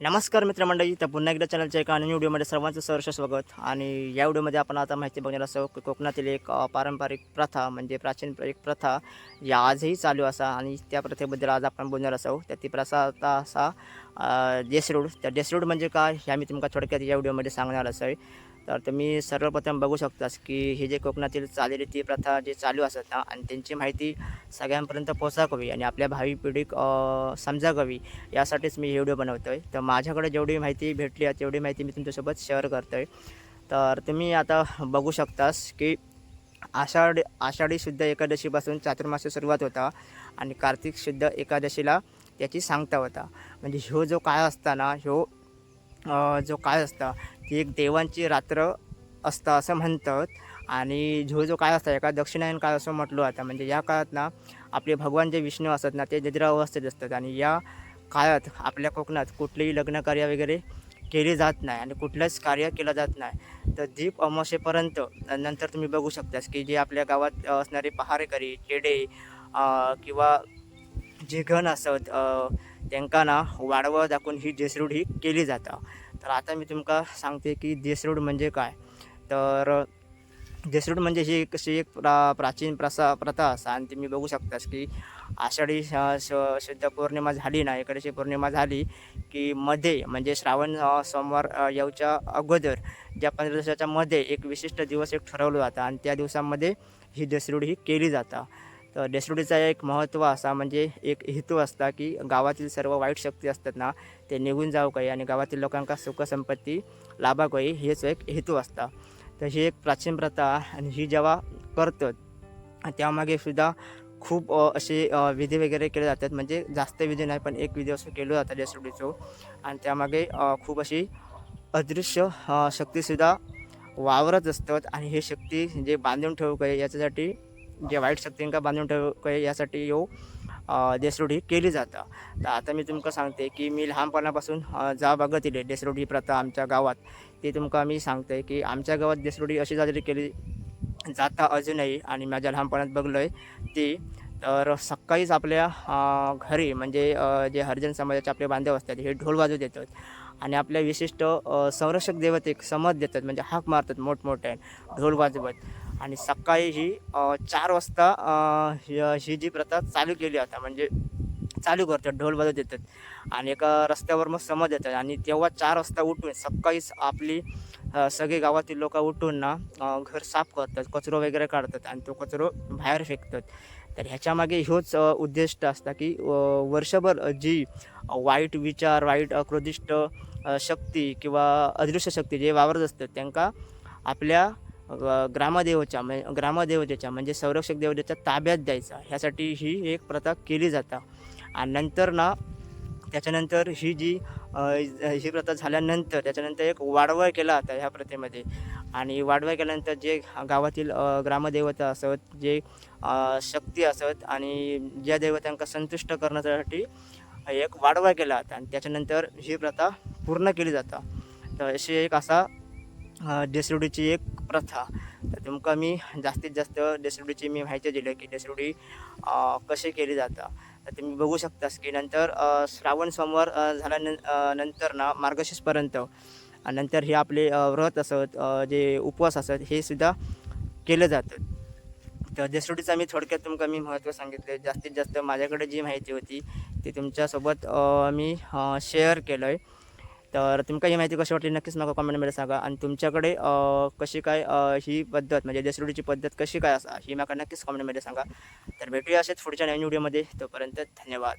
नमस्कार मित्रमंडळी तर पुन्हा एकदा चॅनलच्या एका नवीन व्हिडिओमध्ये सर्वांचं सहर्ष स्वागत. आणि या व्हिडिओमध्ये आपण आता माहिती बघणार असो की कोकणातील एक पारंपरिक प्रथा म्हणजे प्राचीन एक प्रथा या आजही चालू असा आणि त्या प्रथेबद्दल आज आपण बोलणार असो. तर ती प्रथा आता असा अ, देसरूड तर देसरूड म्हणजे काय ह्या मी तुमका थोडक्यात या व्हिडिओमध्ये सांगणार असं तर तुम्ही सर्वप्रथम बघू शकतास की हे जे कोकणातील चालीरीती प्रथा जे चालू असतात ना आणि त्यांची माहिती सगळ्यांपर्यंत पोचावावी आणि आपल्या भावी पिढीक अ, समजावी यासाठीच मी हे व्हिडिओ बनवतो आहे तर माझ्याकडे जेवढी माहिती भेटली आहे तेवढी माहिती मी तुमच्यासोबत शेअर करतो आहे तर तुम्ही आता बघू शकतास की आषाढ आषाढी शुद्ध एकादशीपासून चातुर्मास सुरुवात होता आणि कार्तिक शुद्ध एकादशीला त्याची सांगता होता. म्हणजे ह्यो जो काळ असता ना ह्यो जो काळ असता ती एक देवांची रात्र असतं असं म्हणतात. आणि ह्यो जो काळ असता एका दक्षिणायन काळ असं म्हटलं आता. म्हणजे या काळात ना आपले भगवान जे विष्णू असतात ना ते निद्रा अवस्थेत असतात. आणि या काळात आपल्या कोकणात कुठलेही लग्नकार्य वगैरे केली जात नाही आणि कुठलंच कार्य केलं जात नाही. तर दीप अमावशेपर्यंत नंतर तुम्ही बघू शकतास की जे आपल्या गावात असणारे पहारेकरी खेडे किंवा जे घण असत त्यांका ना वाडवं दाखवून ही देसरूड ही केली जाता. तर आता मी तुमका सांगते की देसरूड म्हणजे काय? तर देसरूड म्हणजे ही एक कशी एक प्रा प्राचीन प्रसा प्रथा असा. आणि तुम्ही बघू शकतास की आषाढी श- शुद्ध पौर्णिमा झाली ना एकादशी पौर्णिमा झाली की मध्ये म्हणजे श्रावण सोमवार येऊच्या अगोदर ज्या पंधरा दिवसाच्या मध्ये एक विशिष्ट दिवस एक ठरवलं जातं. आणि त्या दिवसामध्ये ही देसरूड ही केली जातं. तर देसरुडीचा एक महत्त्व असा म्हणजे एक हेतू असता की गावातील सर्व वाईट शक्ती असतात ना ते निघून जाऊ काही आणि गावातील लोकांका सुखसंपत्ती लाभा काही हेच एक हेतू असता. तर ही एक प्राचीन प्रथा आणि ही जेव्हा करतात त्यामागे सुद्धा खूप असे विधी वगैरे केले जातात. म्हणजे जास्त विधी नाही पण एक विधी असं केलं जातं देसरुडीचं आणि त्यामागे खूप अशी अदृश्य शक्तीसुद्धा वावरत असतात. आणि हे शक्ती जे बांधून ठेवू काही याच्यासाठी जे वाईट शक्तींका बांधून ठेवू काही यासाठी येऊ देसरूड ही केली जातं. तर आता मी तुमका सांगते की मी लहानपणापासून जा बघत येले देसरूड ही प्रथा आमच्या गावात. ती तुमका मी सांगते की आमच्या गावात देसरूडी अशी साजरी केली जाता अजूनही आणि माझ्या लहानपणात बघलो आहे ती. तर सकाळीच आपल्या घरी म्हणजे जे हरिजन समाजाचे आपले बांधव असतात हे ढोल वाजू देतात आणि आपल्या विशिष्ट संरक्षक देवतेक समज देतात म्हणजे हाक मारतात मोठमोठे ढोल वाजवत. आणि सकाळी ही चार वाजता ही ही जी प्रथा चालू केली आता म्हणजे चालू करतात ढोल वाजवत येतात. आणि एका रस्त्यावर मग समज येतात. आणि तेव्हा चार वाजता उठून सकाळीच आपली सगळे गावातील लोक उठून ना घर साफ करतात कचरो वगैरे काढतात आणि तो कचरो बाहेर फेकतात. तर ह्याच्यामागे ह्योच उद्दिष्ट असतं की वर्षभर जी वाईट विचार वाईट अ, क्रोधिष्ट शक्ती किंवा अदृश्य शक्ती जे वावरत असतात त्यांका आपल्या ग्रामदेवच्या म्हणजे ग्रामदेवतेच्या म्हणजे संरक्षक देवतेच्या ताब्यात द्यायचा. ह्यासाठी ही एक प्रथा केली जाता. आणि नंतर ना त्याच्यानंतर ही जी ही प्रथा झाल्यानंतर त्याच्यानंतर एक वाडवळ केला जाता ह्या प्रथेमध्ये. आणि वाढवळ केल्यानंतर जे गावातील ग्रामदेवता असत जे शक्ती असत आणि ज्या देवतांका संतुष्ट करण्यासाठी एक वाडवा केला जाता. आणि त्याच्यानंतर ही प्रथा पूर्ण केली जाता. तर अशी एक असा डेसरुडीची एक प्रथा. तर तुमका मी जास्तीत जास्त डेसरुडीची मी माहिती दिली की डेसरुडी कशी केली जाता. तर तुम्ही बघू शकतास की नंतर श्रावण सोमवार अ, झाल्यानं नंतर ना मार्गशीर्षपर्यंत नंतर हे आपले व्रत असत जे उपवास असत हे सुद्धा केलं जातं. तर देसरुडीचा मी थोडक्यात तुमका मी महत्त्व सांगितले जास्तीत जास्त माझ्याकडे जी माहिती होती ती तुमच्यासोबत मी शेअर केलं आहे तर तुमका ही माहिती कशी वाटली नक्कीच मला कॉमेंटमध्ये सांगा. आणि तुमच्याकडे कशी काय ही पद्धत म्हणजे जसरुडीची पद्धत कशी काय असा ही मला नक्कीच कॉमेंटमध्ये सांगा. तर भेटूया असेच पुढच्या नवीन व्हिडिओमध्ये तोपर्यंत धन्यवाद.